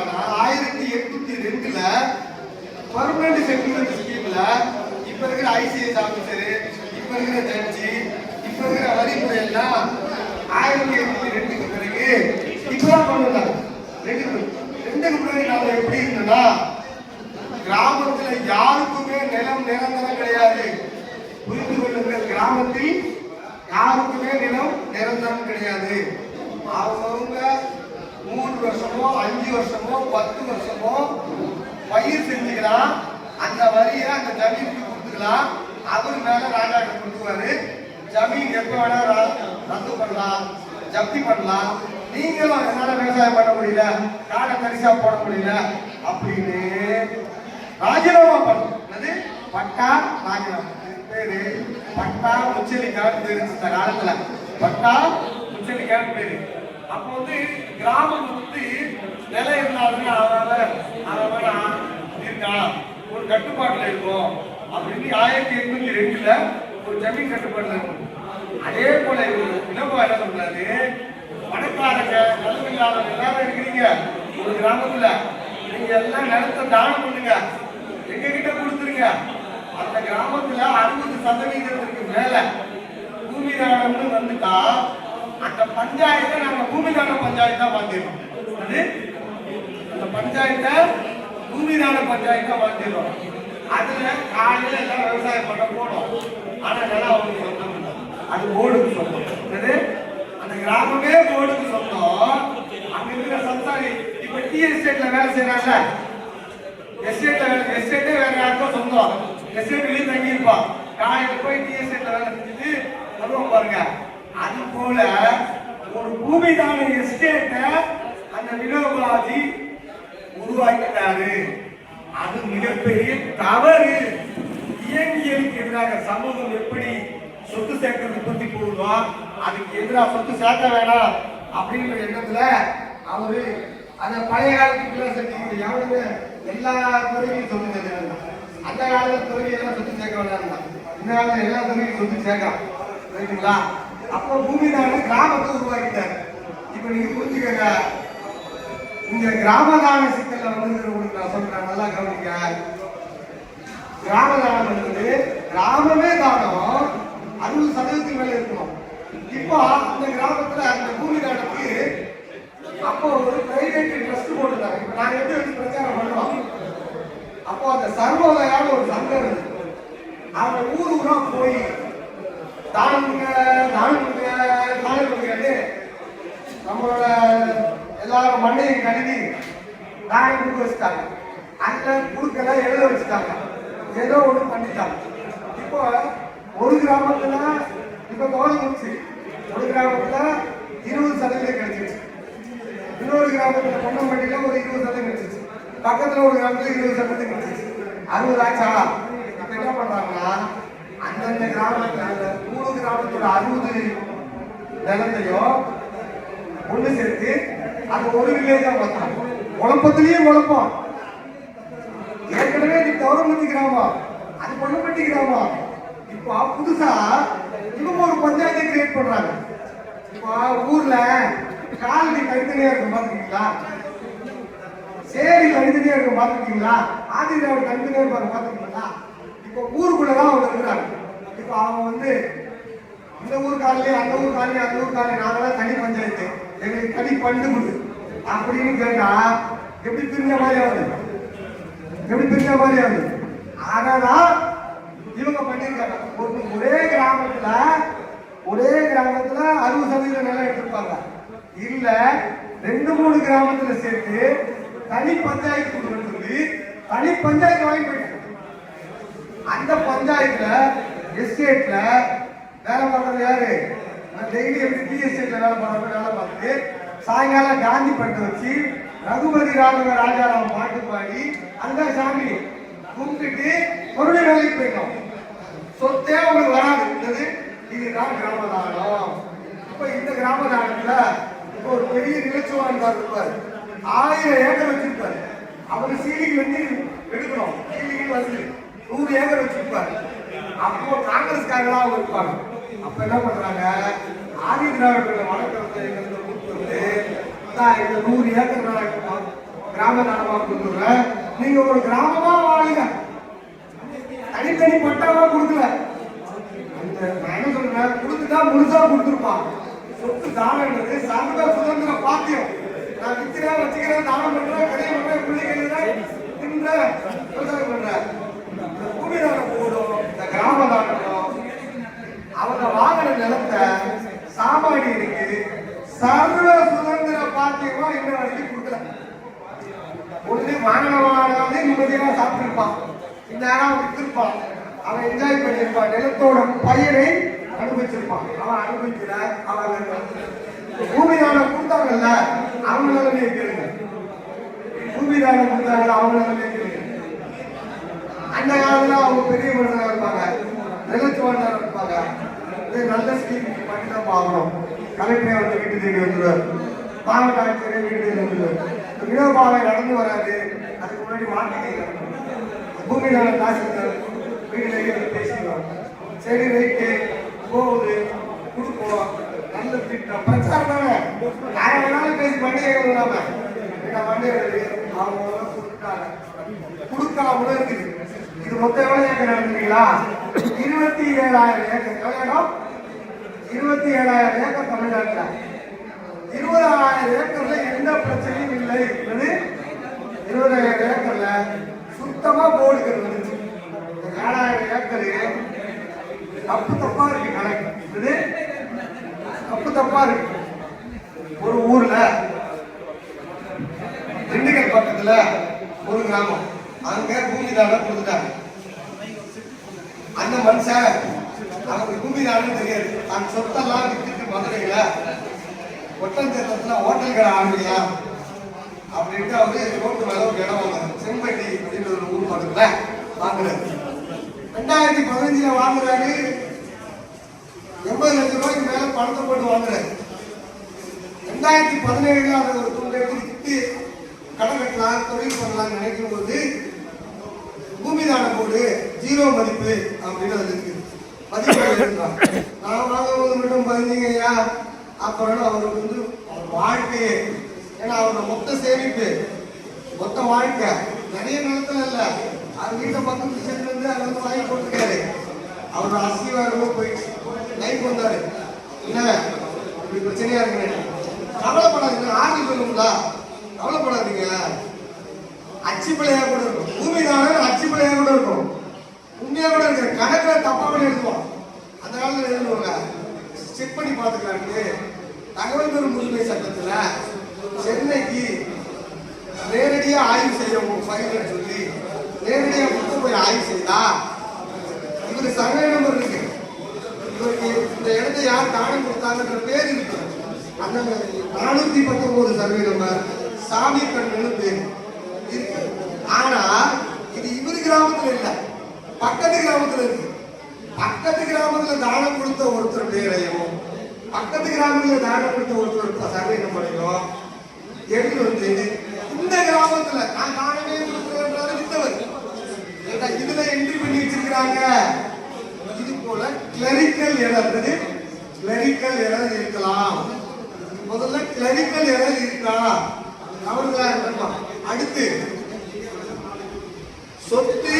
என்ன ஆயிரத்தி எட்நூத்தி ரெண்டுல பர்மனன்ட் செட்டில்மெண்ட் ஸ்கீம்ல இப்ப இருக்கிற ஐசிஎஸ் ஆபீசர் இப்ப இருக்கிற ஜட்ஜி இப்ப இருக்கிற வரிமுறை எல்லாம் ஆயிரத்தி எட்நூத்தி ரெண்டுக்கு பிறகு இப்பதான் பண்ணுறாங்க ரெண்டு ரெண்டுக்கு பிறகு நாம எப்படி இருந்தோம்னா கிராமத்துல யாருக்குமே நிலம் நிரந்தரம் கிடையாது. புரிந்து கொள்ளுங்கள் கிராமத்தில் யாருக்குமே நிலம் நிரந்தரம் கிடையாது. அவங்கவுங்க மூணு வருஷமோ அஞ்சு வருஷமோ பத்து வருஷமோ பயிர் செஞ்சுக்கலாம் அந்த வரியை அந்த ஜமீனுக்கு கொடுத்துக்கலாம். அவர் மேல ராஜாட்ட கொடுத்துருவாரு ஜமீன் எப்ப வேணா ரத்து பண்ணலாம் ஜப்தி பண்ணலாம். நீங்களும் என்னால விவசாயம் பண்ண முடியல காடை தரிசா போட முடியல அப்படின்னு ராஜினாமா பண்ணணும் பட்டா ராஜினாமா. பேரு பட்டா உச்சலிக்கான்னு பேரு இந்த காலத்துல. பட்டா உச்சலிக்கான்னு பேரு. அப்ப வந்து கிராமம் வந்து நிலை இருந்தாலும் அதனால இருக்கா? ஒரு கட்டுப்பாட்டுல இருக்கும். அப்படின்னு ஆயிரத்தி எட்நூத்தி ரெண்டுல ஒரு ஜமீன் கட்டுப்பாடுல இருக்கும். அதே போல இவர் வினோபா என்ன பண்றாரு பணக்காரங்க நலமில்லாதவங்க எல்லாரும் இருக்கிறீங்க. ஒரு கிராமத்துல. நீங்க எல்லாம் நிலத்தை தானம் பண்ணுங்க. எங்க கிட்ட கொடுத்துருங்க. அந்த கிராமத்துல அறுபது சதவீதத்துக்கு மேல பூமி தானம்னு வந்துட்டா அந்த பஞ்சாயத்து பஞ்சாயத்தா மாத்திடுறோம் அது? அந்த பஞ்சாயத்தை பூமிதான பஞ்சாயத்தா மாத்திடுறோம் அதுல காலையில எல்லாம் விவசாயம் பண்ண போனோம் ஆனா நிலம் அவங்களுக்கு சொந்தம் அது போர்டுக்கு சொந்தம். அந்த கிராமமே போர்டுக்கு சொந்தம். அங்க இருக்கிற சம்சாரி இப்ப டி எஸ்டேட்ல வேலை செய்யறாங்க எஸ்டேட்ல வேலை எஸ்டேட்டே வேற யாருக்கும் சொந்தம். எஸ்டேட்லயே தங்கி இருப்பான் காலையில போய் டி எஸ்டேட்ல வேலை செஞ்சுட்டு வருவோம் பாருங்க. அது போல ஒரு பூமி தான எஸ்டேட்டை அந்த வினோபாஜி உருவாக்கிட்டாரு. அது மிகப்பெரிய தவறு. இயங்கியலுக்கு எதிராக சமூகம் எப்படி சொத்து சேர்க்கறது உற்பத்தி போடுதோ அதுக்கு எதிராக சொத்து சேர்க்க வேணாம் அப்படிங்கிற எண்ணத்துல அவரு அந்த பழைய காலத்துக்குள்ள செஞ்சு எவனுமே எல்லா துறையும் சொத்து சேர்க்கிறாங்க. அந்த காலத்துல துறையெல்லாம் சொத்து சேர்க்க வேண்டாம் இந்த காலத்துல எல்லா துறையும் சொத்து சேர்க்கலாம். சரிங்களா அப்போ பூமி தான கிராமத்தை உருவாக்கிட்டார். இப்ப நீங்க புரிஞ்சுக்கங்க. இந்த கிராமதான சிக்கல்ல வந்து உங்களுக்கு நான் சொல்றேன் நல்லா கவனிங்க. கிராமதானம் என்பது கிராமமே தானம் அறுபது சதவீதத்துக்கு மேல இருக்கணும். இப்போ அந்த கிராமத்துல அந்த பூமி தானத்துக்கு அப்போ ஒரு பிரைவேட் ட்ரஸ்ட் போட்டுருந்தாங்க இப்ப நாங்க எப்படி வந்து பிரச்சாரம் பண்ணுவோம் அப்போ அந்த சர்வோதயான ஒரு சங்கம் இருக்கு. அவங்க ஊர் ஊரா போய் தானம் கொடுங்க தானம் கொடுங்க தானம் கொடுங்கன்னு நம்மளோட எல்லாரும் மண்ணையும் கழுவி நாயை கொடுக்க வச்சுட்டாங்க. அதில் குடுக்கல எழுத வச்சுட்டாங்க. ஏதோ ஒன்று பண்ணிட்டாங்க. இப்போ ஒரு கிராமத்தில் இப்போ இப்ப கவனிச்சு ஒரு கிராமத்தில் இருபது சதவீதம் கிடைச்சிருச்சு. இன்னொரு கிராமத்துல பொன்னம்பட்டியில ஒரு இருபது சதவீதம் கிடைச்சிருச்சு. பக்கத்தில் ஒரு கிராமத்தில் இருபது சதவீதம் கிடைச்சிச்சு அறுபது ஆச்சா இப்ப என்ன பண்றாங்கன்னா அந்தந்த கிராமத்துல ஆயிரத்தி நானூத்தி அறுபது நிலத்தையும் ஒண்ணு சேர்த்து அது ஒரு வில்லேஜா பார்த்தோம் குழப்பத்திலேயே குழப்பம் ஏற்கனவே நீ கௌரவமூர்த்தி கிராமம். அது பொன்னப்பட்டி கிராமம். இப்போ புதுசா இவங்க ஒரு பஞ்சாயத்தை கிரியேட் பண்றாங்க. இப்போ ஊர்ல காலனி தனித்தனியா இருக்க பாத்துக்கீங்களா சேரி தனித்தனியா இருக்க பாத்துக்கீங்களா ஆதிராவோட தனித்தனியா இருப்பாங்க பாத்துக்கீங்களா இப்போ ஊருக்குள்ளதான் அவங்க இருக்கிறாங்க இப்போ அவங்க வந்து இந்த ஊர் காலையில அந்த ஊர் காலையில அந்த ஊர் காலையில நாங்களாம் தனி பஞ்சாயத்து. எங்களுக்கு தனி பண்டு கொடு அப்படின்னு கேட்டா எப்படி பிரிஞ்ச மாதிரி ஆகுது? எப்படி பிரிஞ்ச மாதிரி ஆகுது? ஆனா இவங்க பண்ணிருக்காங்க ஒரு ஒரே கிராமத்துல ஒரே கிராமத்துல அறுபது சதவீதம் நிலம் எடுத்திருப்பாங்க. இல்ல ரெண்டு மூணு கிராமத்துல சேர்த்து தனி பஞ்சாயத்து கொடுக்கணும்னு சொல்லி தனி பஞ்சாயத்து வாங்கி போயிட்டு அந்த பஞ்சாயத்துல எஸ்டேட்ல வேலை பார்க்கறது யாரு? டெய்லி எப்படி டி வேலை பார்க்கறது வேலை பார்த்துட்டு சாயங்காலம் காந்தி பட்டு வச்சு ரகுபதி ராகவ ராஜாராம் பாட்டு பாடி அந்த சாமி கும்பிட்டுட்டு மறுபடியும் வேலைக்கு போயிட்டோம். சொத்தே உங்களுக்கு வராது. இருந்தது இதுதான் கிராமதானம் இப்ப இந்த கிராமதானத்துல இப்ப ஒரு பெரிய நிலச்சுவான் இருப்பார். ஆயிரம் ஏக்கர் வச்சிருப்பாரு. அவர் சீலிங் வந்து எடுக்கணும். சீலிங் வந்து நூறு ஏக்கர் வச்சிருப்பார். அப்போ காங்கிரஸ்காரங்களா அவங்க இருப்பாங்க. அப்ப என்ன பண்றாங்க? ஆதி திராவிடர்கள் வழக்கத்தை எங்களுக்கு கூட்டு வந்து "அதான் இந்த நூறு ஏக்கர் கிராம தானமா கொடுத்துடுறேன் நீங்க ஒரு கிராமமா வாழுங்க. தனித்தனி பட்டாவா கொடுக்கல. அந்த நான் என்ன சொல்றேன் கொடுத்துட்டா முழுசா கொடுத்துருப்பான் சொத்து தானன்றது சர்வ சுதந்திர பாத்தியம். நான் விற்கிறேன் வச்சுக்கிறேன் தானம் பண்றேன் கடையை பண்றேன் பிள்ளைகள் தின்ற விவசாயம் பண்றேன் இந்த பூமி தானம் போடும் இந்த கிராம தானம் அவங்க வாங்கின நிலத்தை சாமானியருக்கு சர்வ சுதந்திர பாத்தியமா இன்ன வரைக்கும் கொடுக்கல. ஒண்ணு வாங்கினவனாவது நிம்மதியாக சாப்பிட்டிருப்பான். இந்நேரம் வித்திருப்பான். அவன் என்ஜாய் பண்ணியிருப்பான். நிலத்தோட பயிரை அனுபவிச்சிருப்பான். அவன் அனுபவிக்கல அவன் பூமி கொடுத்தாங்கல்ல அவங்களால நிலைமையை கேளுங்க பூமி கொடுத்தாங்கல்ல அவங்களால நிலைமையை கேளுங்க அந்த காலத்துல அவங்க பெரிய மனிதனாக இருப்பாங்க. நிலச்சுவாண்டா இருப்பாங்க. இது நல்ல ஸ்கீம் பண்ணி தான் பார்க்கணும். கலெக்டரே வந்து வீட்டு தேடி வந்துடுவார். மாவட்ட ஆட்சியரே வீட்டு தேடி வந்துடுவார். வினோபாவை நடந்து வராது. அதுக்கு முன்னாடி மார்க்கெட்டிங் பூமி காசு தாசில்தார் வீடு தேடி வந்து பேசிடுவாங்க சரி ரைட்டு போகுது. கொடுப்போம் நல்ல திட்டம். பிரச்சாரம் தானே. யாரை வேணாலும் பேசி பண்டிகை இல்லாம இந்த பண்டிகை அவங்க கொடுத்தாங்க. கூட இருக்குது. இது மொத்தம் எவ்வளவு ஏக்கர் நடந்தீங்களா இருபத்தி ஏழாயிரம் ஏக்கர். கல்யாணம்? இருபத்தி ஏழாயிரம் ஏக்கர் தமிழ்நாட்டில். இருபதாயிரம் ஏக்கர்ல எந்த பிரச்சனையும் இல்லை என்பது இருபதாயிரம் ஏக்கர்ல சுத்தமா போர்டு இருந்துச்சு ஏழாயிரம் ஏக்கரு தப்பு தப்பா இருக்கு கணக்கு. தப்பு தப்பா இருக்கு. ஒரு ஊர்ல திண்டுக்கல் பக்கத்துல ஒரு கிராமம். அங்க பூமி தானம் கொடுத்துட்டாங்க. அந்த மனுஷன் அவருக்கு பூமி தெரியாது. அந்த சொத்தெல்லாம் வித்துட்டு மதுரையில ஒட்டஞ்சத்திரத்துல ஹோட்டல் கடை ஆரம்பிக்கலாம் அப்படின்ட்டு அவரு ரோட்டு மேல ஒரு இடம் வாங்குறாரு. செம்பட்டி அப்படின்ற ஒரு ஊர் பக்கத்துல வாங்குறாரு. ரெண்டாயிரத்தி பதினஞ்சுல வாங்குறாரு. எண்பது லட்சம் ரூபாய்க்கு மேல பணத்தை போட்டு வாங்குறாரு. ரெண்டாயிரத்தி பதினேழுல அதை ஒரு துண்டை எடுத்து வித்து கடன் கட்டலாம் தொழில் பண்ணலாம் நினைக்கும் போது பூமி போடு ஜீரோ மதிப்பு அப்படின்னு அது இருக்குது மதிப்பு எழுதுறான். நான் வாங்கும்போது மட்டும் பதினீங்க அப்புறம் அவருக்கு வந்து அவர் வாழ்க்கையே ஏன்னா அவரோட மொத்த சேமிப்பு மொத்த வாழ்க்கை நிறைய நிலத்துல இல்ல. அவர் வீட்டை பக்கத்து சென்று வந்து அதை வந்து வாங்கி போட்டுருக்காரு. அவரோட அஸ்திவாரமும் போயிடுச்சு லைஃப் வந்தாரு. என்ன? இப்படி பிரச்சனையா இருக்கு கவலைப்படாதீங்க. ஆர்டி சொல்லுங்களா? கவலைப்படாதீங்க. அச்சு பிள்ளையா கூட இருக்கும். பூமி தானே அச்சு பிள்ளையா கூட இருக்கும். உண்மையாக கூட இருக்கு கணக்குல தப்பாக கூட எழுதுவோம் அந்த காலத்தில் எழுதுவாங்க செக் பண்ணி பார்த்துக்கலான்ட்டு தகவல் பெறும் உரிமை சட்டத்தில் சென்னைக்கு நேரடியாக ஆய்வு செய்ய ஃபைல் சொல்லி நேரடியாக கொடுத்து போய் ஆய்வு செய்தா இவரு சர்வே நம்பர் இருக்கு. இவருக்கு இந்த இடத்த யார் தானம் கொடுத்தாங்கன்ற பேர் இருக்கு. அந்த நானூத்தி பத்தொன்பது சர்வே நம்பர் சாமி கண்ணு பேர் இருக்கு. ஆனா இது இவர் கிராமத்துல இல்லை. பக்கத்து கிராமத்துல இருக்கு. பக்கத்து கிராமத்துல தானம் கொடுத்த ஒருத்தர் பேரையும் பக்கத்து கிராமத்துல தானம் கொடுத்த ஒருத்தர் சர்வே நம்பரையும் எடுத்து வந்து இந்த கிராமத்துல நான் தானமே கொடுக்கிறேன்றாரு வித்தவர். ஏன்னா இதுல என்ட்ரி பண்ணி வச்சிருக்கிறாங்க? இது போல கிளரிக்கல் எரர் கிளரிக்கல் எரர் இருக்கலாம். முதல்ல கிளரிக்கல் எரர் இருக்கா? அவர்களா இருக்கணும் அடுத்து சொத்து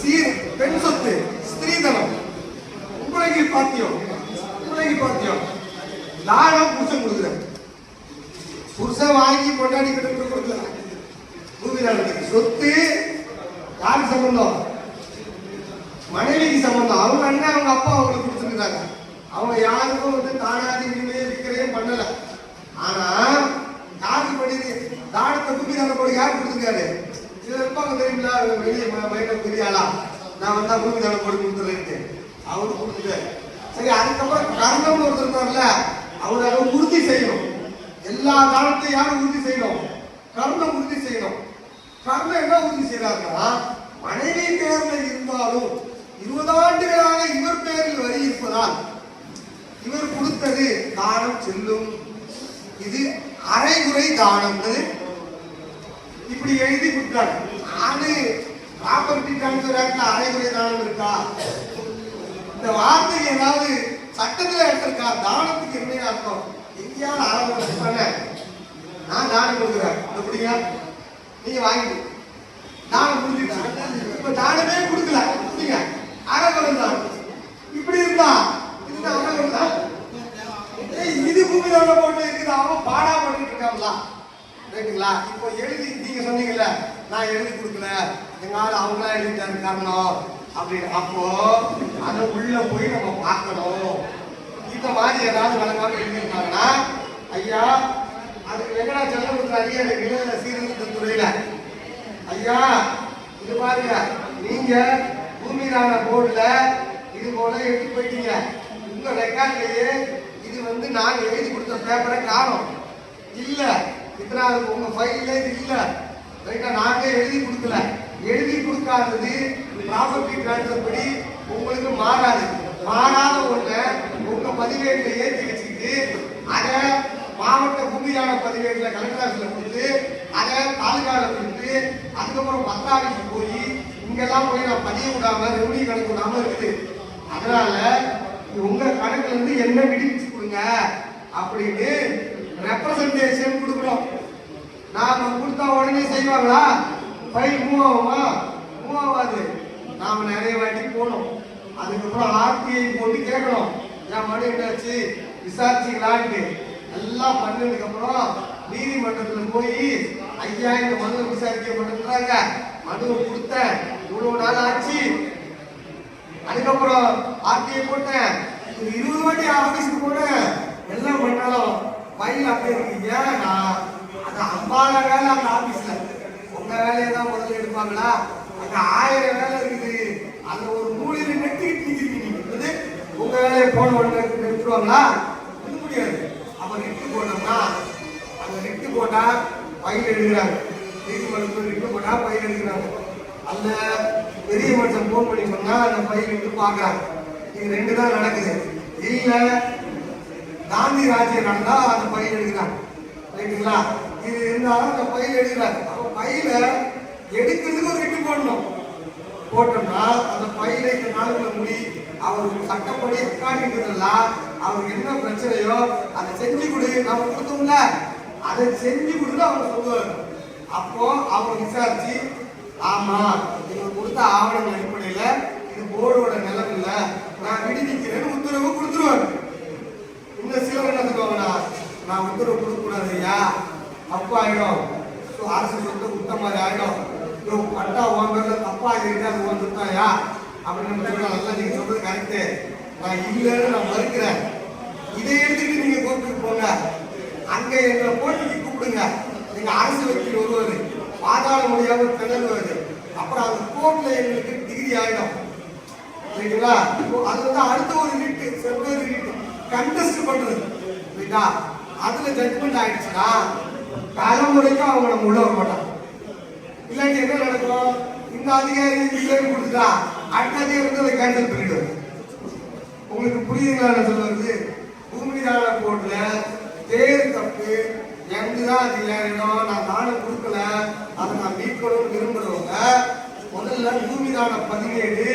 சீர் பெண் சொத்து ஸ்திரீதனம் உங்களுக்கு பாத்தியம் உங்களுக்கு பாத்தியம் தானம் புருஷன் கொடுக்குறேன் புருஷன் வாங்கி கொண்டாடி கிட்ட கொடுக்கல பூமி தானத்துக்கு சொத்து யாருக்கு சம்பந்தம் மனைவிக்கு சம்பந்தம் அவங்க அண்ணன் அவங்க அப்பா அவங்களுக்கு கொடுத்துருக்காங்க அவங்க யாருக்கும் வந்து தானாதி உரிமையை விற்கிறதையும் பண்ணல ஆனா யாருக்கு பண்ணி தானத்தை யார் கொடுத்துருக்காரு? சில இருப்பாங்க தெரியுங்களா? வெளியே மைண்டம் தெரியாளா நான் வந்தா பூமி தானம் போட்டு கொடுத்துறேன்ட்டு. அவரு கொடுத்துட்டாரு. சரி அதுக்கப்புறம் கர்ணம்னு ஒருத்தர் இருக்கார்ல அவர் அதை உறுதி செய்யணும். எல்லா தானத்தையும் யாரும் உறுதி செய்யணும்? கர்ணம் உறுதி செய்யணும். கர்ணம் என்ன உறுதி செய்யறாருன்னா மனைவி பேர்ல இருந்தாலும் இருபது ஆண்டுகளாக இவர் பேரில் வரி இருப்பதால் இவர் கொடுத்தது தானம் செல்லும். இது அரைகுறை தானம் இப்படி எழுதி கொடுத்தாங்க நானு ப்ராப்பர்ட்டி டிரான்ஸ்ஃபர் ஆக்ட்ல அரைகுறை தானம் இருக்கா? இந்த வார்த்தைக்கு ஏதாவது சட்டத்துல எடுத்திருக்கா? தானத்துக்கு என்ன அர்த்தம்? எங்கேயாவது ஆரம்பம் பண்ண நான் தானம் கொடுக்குறேன். அப்படிங்க நீங்க வாங்கிட்டு தானம் முடிஞ்சிருச்சு இப்ப தானமே கொடுக்கல. நீங்க அறகுறை தான். இப்படி இருந்தா இது அறகுறை தான். ஏய், இது பூமி தானே போட்டு இருக்குது. அவன் பாடா பண்ணிட்டு இருக்காங்களா ரைட்டுங்களா இப்போ எழுதி நீங்க சொன்னீங்கல்ல நான் எழுதி கொடுக்கல எங்க ஆள் அவங்களா எழுதிட்டாரு காரணம் அப்படின்னு. அப்போ அதை உள்ள போய் நம்ம பார்க்கணும். இந்த மாதிரி ஏதாவது வழங்காம எழுதியிருக்காங்கன்னா ஐயா அதுக்கு வெங்கடாச்சலம் அதிகாரி நிலையில சீர்திருத்த துறையில. ஐயா இது பாருங்க நீங்க பூமிதான போர்டுல இது போல எடுத்து போயிட்டீங்க. உங்க ரெக்கார்ட்லயே இது வந்து நான் எழுதி கொடுத்த பேப்பரை காணும். இல்லை இத்தனாவது உங்க ஃபைல்ல இது இல்லை. ரைட்டா நாங்க எழுதி கொடுக்கல. எழுதி கொடுக்காதது ப்ராப்பர்ட்டி டிரான்ஸ்ஃபர் படி உங்களுக்கு மாறாது. மாறாத ஒன்றை உங்க பதிவேட்டில் ஏற்றி வச்சுக்கிட்டு அதை மாவட்ட பூமியான பதிவேட்டில் கலெக்டர் ஆஃபீஸில் கொடுத்து அதை தாலுகாவில் கொடுத்து அதுக்கப்புறம் பத்ராவிக்கு போய் இங்கெல்லாம் போய் நான் பதிய விடாம ரெவன்யூ கணக்கு விடாம இருக்குது. அதனால உங்க கணக்குல இருந்து என்ன விடுவிச்சு கொடுங்க அப்படின்னு ரெப்ரசன்டேஷன் கொடுக்கணும் நாம கொடுத்தா உடனே செய்வாங்களா? ஃபைல் மூவ் ஆகுமா மூவ் ஆகாது நாம நிறைய வாட்டி போகணும் அதுக்கப்புறம் ஆர்டிஐ போட்டு கேட்கணும் என் மனு என்னாச்சு? விசாரிச்சிங்களான்ட்டு எல்லாம் பண்ணதுக்கு அப்புறம் போய் ஐயா இந்த மனுவை விசாரிக்க மாட்டேங்கிறாங்க மனுவை கொடுத்தேன். இவ்வளவு நாள் ஆச்சு. அதுக்கப்புறம் ஆர்டிஐ போட்டேன். ஒரு இருபது வாட்டி ஆபீஸ்க்கு போனேன். எல்லாம் பண்ணாலும். ஃபைல் அப்படியே இருக்கு ஏன்னா அது அம்பால வேலை அந்த ஆபீஸ்ல உங்க வேலையை தான் முதல்ல எடுப்பாங்களா? அங்க ஆயிரம் வேலை இருக்குது. அந்த ஒரு மூலையில நெட்டுக்கிட்டு நிக்கிறீங்க வந்து உங்க வேலையை போன உடனே நிறுத்துவாங்களா? இது முடியாது. அப்ப நெட்டு போட்டோம்னா அந்த நெட்டு போட்டா பயிர் எழுதுறாங்க நீதிமன்றத்தில் நெட்டு போட்டா பயிர் எழுதுறாங்க அந்த பெரிய மனுஷன் ஃபோன் பண்ணி சொன்னா அந்த பயிர் எடுத்து பாக்குறாங்க இது ரெண்டு தான் நடக்குது. இல்லை காந்தி ராஜ்யம் நடந்தா அந்த பயில் எழுதுறாங்க ரைட்டுங்களா? இது இருந்தாலும் அந்த பயில் எழுதுறாங்க அப்ப பயில எடுக்கிறதுக்கு ஒரு போடணும். போட்டோம்னா அந்த ஃபைலை இந்த நாளுக்குள்ள முடி அவருக்கு சட்டப்படி அக்காடிக்கிறதெல்லாம் அவருக்கு என்ன பிரச்சனையோ அதை செஞ்சு கொடு நம்ம கொடுத்தோம்ல. அதை செஞ்சு கொடுத்து அவங்க சொல்லுவாங்க. அப்போ அவங்க விசாரிச்சு ஆமா நீங்க கொடுத்த ஆவணங்கள் அடிப்படையில இது போர்டோட நிலம் இல்லை நான் விடுவிக்கிறேன்னு உத்தரவு கொடுத்துருவாங்க இந்த சிலர் என்ன சொல்லுவாங்கன்னா நான் உத்தரவு கொடுக்கூடாது ஐயா தப்பு ஆயிடும் ஸோ அரசு சொத்து விட்ட மாதிரி ஆகிடும் இதோ பட்டா உன் பேர்ல தப்பா இருக்கு அது உன் அப்படின்னு நம்ம சொல்லலாம் நல்லா நீங்க சொல்றது கரெக்டு நான் இல்லைன்னு நான் மறுக்கிறேன். இதை எடுத்துட்டு நீங்க கோர்ட்டுக்கு போங்க. அங்க எங்களை போட்டிக்கு கூப்பிடுங்க. எங்க அரசு வக்கீல் வருவாரு பாதாள முடியாம திணறுவாரு அப்புறம் அந்த கோர்ட்ல எங்களுக்கு டிகிரி ஆகிடும் சரிங்களா இப்போ அது வந்து அடுத்த ஒரு ரிட்டு செவ்வேறு ரிட்டு. கண்டஸ்ட் பண்றது. சரிங்களா அதுல ஜட்மெண்ட் ஆயிடுச்சுன்னா தலைமுறைக்கும் அவங்க நம்ம உள்ள வர மாட்டாங்க. இல்லாட்டி என்ன நடக்கும்? இந்த அதிகாரி இல்லைன்னு கொடுத்துட்டா அடுத்த அதிகாரி வந்து அதை கேன்சல் பண்ணிடுவாங்க உங்களுக்கு புரியுதுங்களா நான் சொல்றது? பூமிதான போர்டுல தேர் தப்பு எனக்கு தான் அது இல்லைன்னா நான் தானம் கொடுக்கல அதை நான் மீட்கணும்னு விரும்புறவங்க முதல்ல பூமிதான பதிவேடு